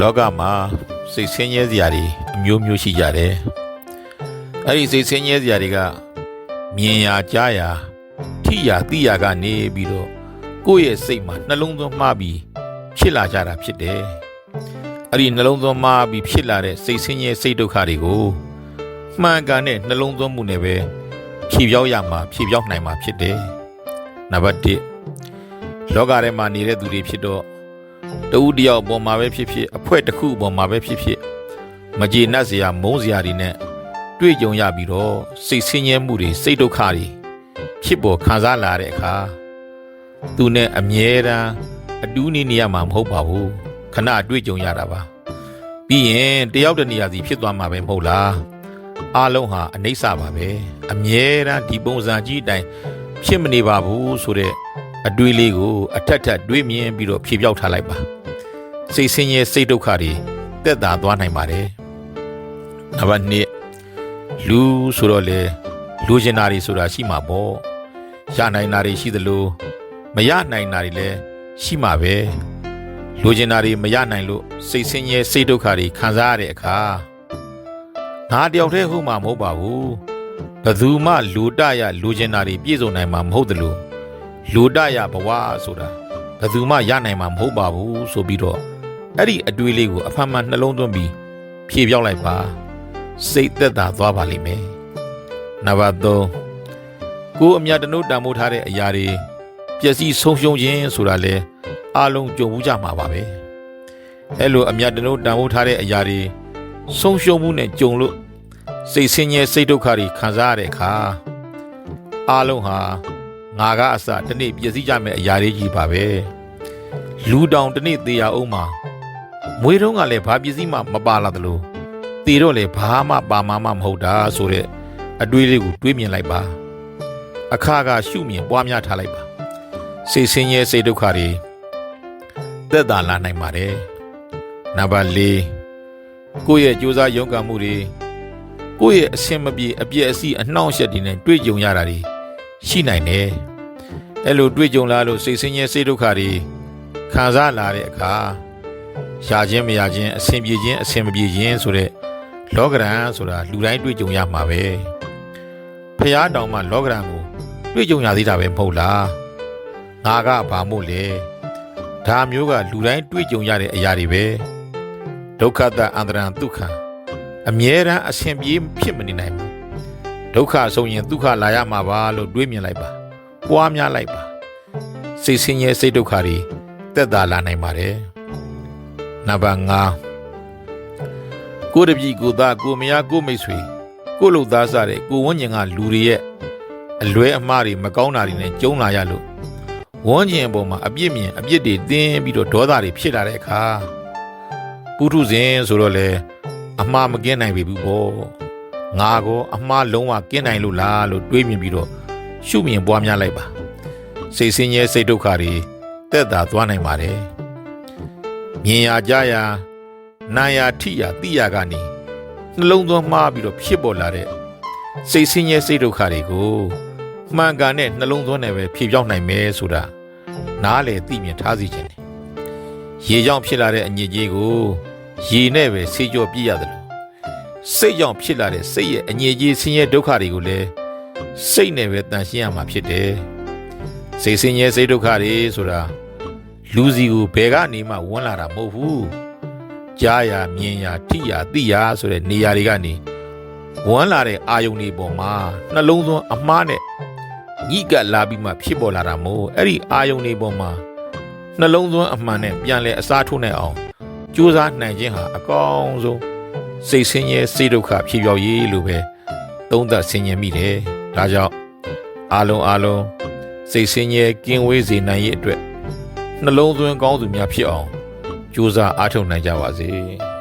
လောကမှာစိတ်ဆင်းရဲစရာတွေအမျိုးမျိုးရှိကြတယ်အဲ့ဒီစိတ်ဆင်းရဲစရာတွေကမြင်ရကြားရထိရသိရကနေပြီးတော့ကိုယ့်ရဲ့စိတ်မှာနှလုံးသွင်းမှားပြီးဖြစ်လာကြတာဖြစ်တယ်အဲ့ဒီနှလုံးသွင်းမှားပြီးဖြစ်လာတဲ့စိတ်ဆင်းရဲစိတ်ဒုက္ခတွေကိုမှန်ကန်တဲ့နှလုံးသွင်းမှုနဲ့ပဲဖြေပြောင်းရမှာဖြေပြောင်းနိုင်မှာဖြစ်တယ်နံပါတ်1လောကထဲမှာနေတဲ့သူတွေဖြစ်တော့ တဦးတယောက်အပေါ်မှာပဲဖြစ်ဖြစ်အဖွဲ့တစ်ခုအပေါ်မှာပဲဖြစ်ဖြစ်မကြေနပ်စရာမုန်းစရာတွေနဲ့တွေ့ကြုံရပြီးတော့စိတ်ဆင်းရဲမှုတွေစိတ်ဒုက္ခတွေဖြစ်ပေါ်ခံစားလာတဲ့အခါသူနဲ့အမြဲတမ်းအတူးနေနေရမှာမဟုတ်ပါဘူးခဏတွေ့ကြုံရတာပါပြီးရင်တယောက်တစ်နေရာစီဖြစ်သွားမှာပဲမဟုတ်လားအားလုံးဟာအနိစ္စပါပဲအမြဲတမ်းဒီပုံစံကြီးအတိုင်းဖြစ်မနေပါဘူးဆိုတဲ့ အတွေးလေးကိုအထက်ထက်တွေးမြင်ပြီးတော့ဖြေပြောက်ထားလိုက်ပါစိတ်ဆင်းရဲစိတ်ဒုက္ခတွေတက်တာသွားနိုင်ပါတယ်နံပါတ်2လူဆိုတော့လေလူကျင်တာတွေဆိုတာရှိမှာပေါ့ရနိုင်တာတွေရှိသလိုမရနိုင်တာတွေလည်းရှိမှာပဲလူကျင်တာတွေမရနိုင်လို့စိတ်ဆင်းရဲစိတ်ဒုက္ခတွေခံစားရတဲ့အခါငါတယောက်တည်းဟုတ်မှာမဟုတ်ပါဘူးဘယ်သူမှလူတရလူကျင်တာတွေပြည့်စုံနိုင်မှာမဟုတ်သလို လူတရဘဝဆိုတာဘယ်သူမှရနိုင်မှာမဟုတ်ပါဘူးဆိုပြီးတော့အဲ့ဒီအတွေးလေးကိုအဖန်မှန်နှလုံးသွင်းပြီးဖြေပြောက်လိုက်ပါစိတ်သက်သာသွားပါလိမ့်မယ်နံပါတ်3ကိုယ်အမြတ်တနုတန်မိုးထားတဲ့အရာတွေပျက်စီးဆုံးရှုံးခြင်းဆိုတာလဲအလုံးကြုံဘူးကြမှာပါပဲအဲ့လိုအမြတ်တနုတန်မိုးထားတဲ့အရာတွေဆုံးရှုံးမှုနဲ့ကြုံလို့စိတ်ဆင်းရဲစိတ်ဒုက္ခတွေခံစားရတဲ့အခါအလုံးဟာ ငါကအစတနေ့ပြည့်စည်ကြမဲ့အရာလေးကြီးပါပဲလူတောင်တနေ့သေးရအောင်မှာမွေးတုံးကလည်းဘာပစ္စည်းမှမပါလာသလိုသေတော့လည်းဘာမှပါမှမမဟုတ်တာဆိုတဲ့အတွေးလေးကိုတွေးမြင်လိုက်ပါအခါကရှုမြင်ပွားများထားလိုက်ပါစိတ်ဆင်းရဲစိတ်ဒုက္ခတွေသက်သာလာနိုင်ပါတယ်နံပါတ်၄ကိုယ့်ရဲ့ကြိုးစားရုန်းကန်မှုတွေကိုယ့်ရဲ့အဆင်မပြေအပြည့်အစည်အနှောင့်အယှက်တွေနဲ့တွေ့ကြုံရတာတွေ ရှိနိုင်တယ်။အဲ့လိုတွေ့ကြုံလာလို့စိတ်ဆင်းရဲစိတ်ဒုက္ခတွေခံစားလာတဲ့အခါရှာခြင်းမရခြင်းအဆင်ပြေခြင်းအဆင်မပြေခြင်းဆိုတဲ့လောကရန်ဆိုတာလူတိုင်းတွေ့ကြုံရမှာပဲ။ဖះတောင်မှလောကရန်ကိုတွေ့ကြုံရသေးတာပဲမဟုတ်လား။ငါကဘာမို့လဲ။ဒါမျိုးကလူတိုင်းတွေ့ကြုံရတဲ့အရာတွေပဲ။ဒုက္ခတအန္တရံဒုက္ခအမြဲတမ်းအဆင်ပြေဖြစ်မနေနိုင်ဘူး။ ဒုက္ခဆုံးရင်ဒုက္ခလာရမှာပါလို့တွေးမြင်လိုက်ပါပွားများလိုက်ပါစိတ်ဆင်းရဲစိတ်ဒုက္ခတွေတက်တာလာနိုင်ပါတယ်နံပါတ်5ကိုယ်တပည့်ကိုယ်သားကိုယ်မယားကိုယ်မိတ်ဆွေကိုယ်လူသားစတဲ့ကိုယ်ဝန်းကျင်ကလူတွေရဲ့အလွဲအမှားတွေမကောင်းတာတွေနဲ့ကြုံလာရလို့ဝန်းကျင်အပေါ်မှာအပြစ်မြင်အပြစ်တွေတင်းပြီးတော့ဒေါသတွေဖြစ်လာတဲ့အခါပုထုဇဉ်ဆိုတော့လေအမှားမကင်းနိုင်ပြီဘူးပေါ့ ငါကောအမှားလုံးဝကင်းနိုင်လို့လားလို့တွေးမြင်ပြီးတော့ရှုမြင်ပွားများလိုက်ပါစိတ်ဆင်းရဲစိတ်ဒုက္ခတွေတက်တာသွားနိုင်ပါတယ်မြင်ရကြားရနာရထိရသိရကနေနှလုံးသွင်းမှားပြီးတော့ဖြစ်ပေါ်လာတဲ့စိတ်ဆင်းရဲစိတ်ဒုက္ခတွေကိုမှန်ကန်တဲ့နှလုံးသွင်းနဲ့ပဲဖြေပြောင်းနိုင်မယ်ဆိုတာနားလေသိမြင်ထားစီခြင်းတယ်ရေကြောင့်ဖြစ်လာတဲ့အညစ်အကြေးကိုရေနဲ့ပဲဆေးကြောပြည့်ရတယ်လို့ စိတ်ကြောင့်ဖြစ်လာတဲ့စိတ်ရဲ့အငြိကြီးဆင်းရဲဒုက္ခတွေကိုလည်းစိတ်နဲ့ပဲတန်ရှင်းရမှာဖြစ်တယ်။စိတ်ဆင်းရဲစိတ်ဒုက္ခတွေဆိုတာလူစီကိုဘယ်ကနေမှဝင်လာတာမဟုတ်ဘူး။ကြားရမြင်ရထိရသိရဆိုတဲ့နေရာတွေကနေဝင်လာတဲ့အာယုန်တွေပေါ်မှာနှလုံးသွင်းအမှားနဲ့ညှိကပ်လာပြီးမှဖြစ်ပေါ်လာတာမို့အဲ့ဒီအာယုန်တွေပေါ်မှာနှလုံးသွင်းအမှန်နဲ့ပြန်လဲအစားထိုးနိုင်အောင်ကြိုးစားနိုင်ခြင်းဟာအကောင်းဆုံး စိတ်ဆင်းရဲစိတ်ဒုက္ခဖြေပြောက်ရေးလို့ပဲသုံးသပ်ဆင်ញင်မိတယ်။ဒါကြောင့်အားလုံးအားလုံးစိတ်ဆင်းရဲကင်းဝေးစေနိုင်ရေးအတွက်နှလုံးသွင်းကောင်းသူများဖြစ်အောင်ကြိုးစားအားထုတ်နိုင်ကြပါစေ။